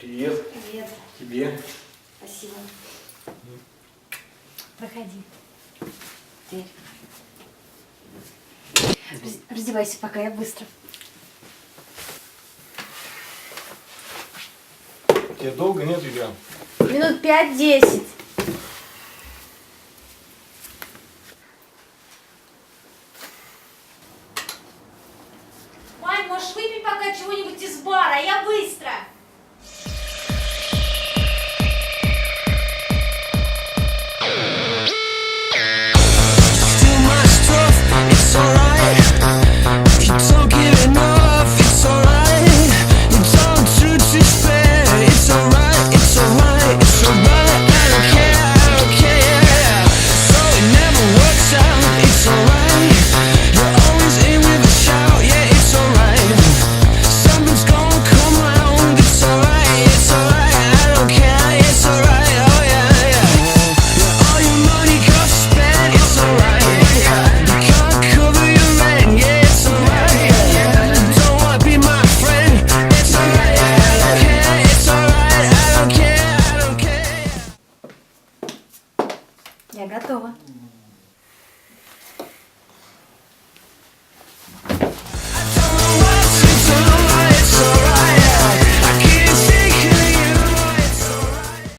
Привет. Привет. Тебе. Спасибо. Проходи. Теперь. Раздевайся пока, я быстро. Тебе долго нет, Юля? Минут пять-десять. Мань, можешь выпить пока чего-нибудь из бара? А я быстро. Я готова.